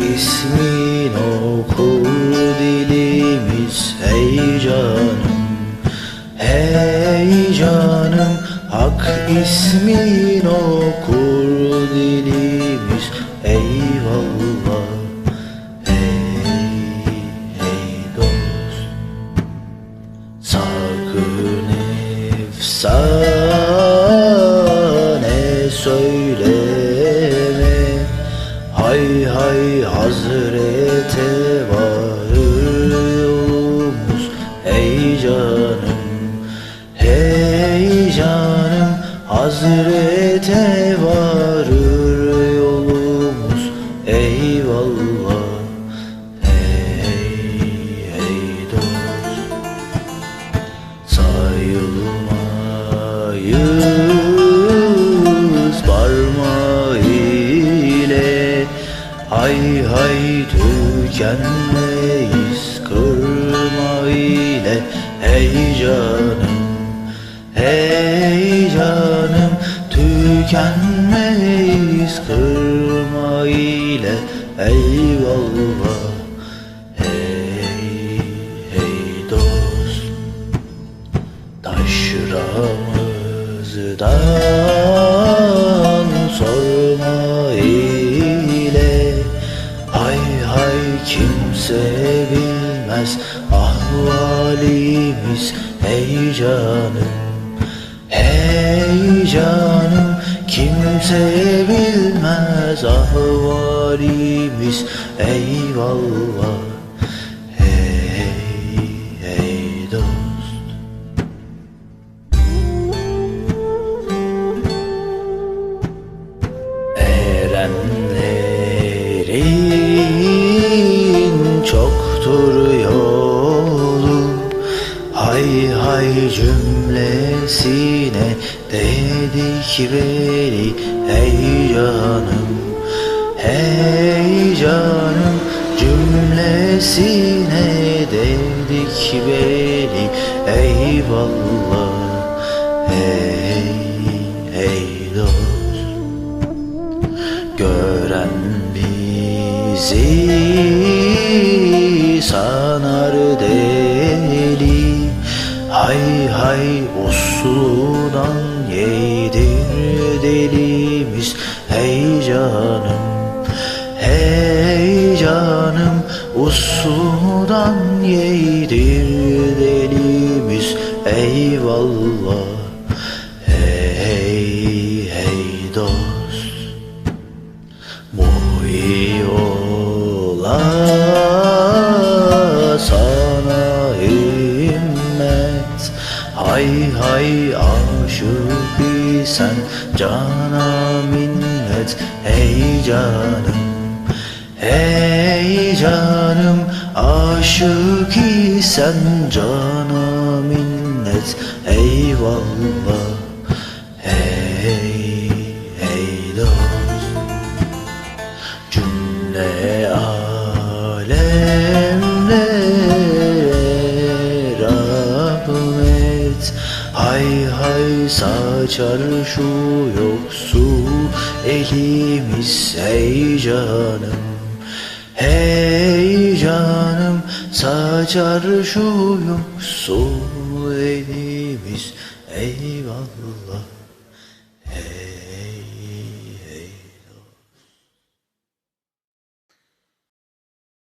ismin okur dilimiz Hey canım, hey canım. Hak ismin okur dilimiz Eyvallah, Hazrete varır yolumuz. Eyvallah, hey hey dost. Sayılmayız parmağı ile. Hay hay tükenmeyiz kırma ile. Hey canım, hey Tükenmeyiz kırma ile Eyvallah, hey hey dost Taşramızdan sorma ile. Hay hay kimse bilmez ahvalimiz Hey canım, hey canım Kimse bilmez ahvalimiz Eyvallah, Erenlerin çoktur Hay hay cümlesine dedik beni Hey canım, hey canım. Cümlesine dedik beni Eyvallah, hey hey dost. Gören bizi sanar Hay hay usludan yedir delimiz. Hey canım, hey canım Usludan yedir delimiz. Eyvallah, hey hey dost Hay aşık sen cana minnet Hey canım, hey canım. Aşık sen cana minnet Eyvallah, hey hey dost. Cümle alemlere rahmet Hay hay saçar şu yoksu elimiz Hey canım, hey canım Saçar şu yoksu elimiz Eyvallah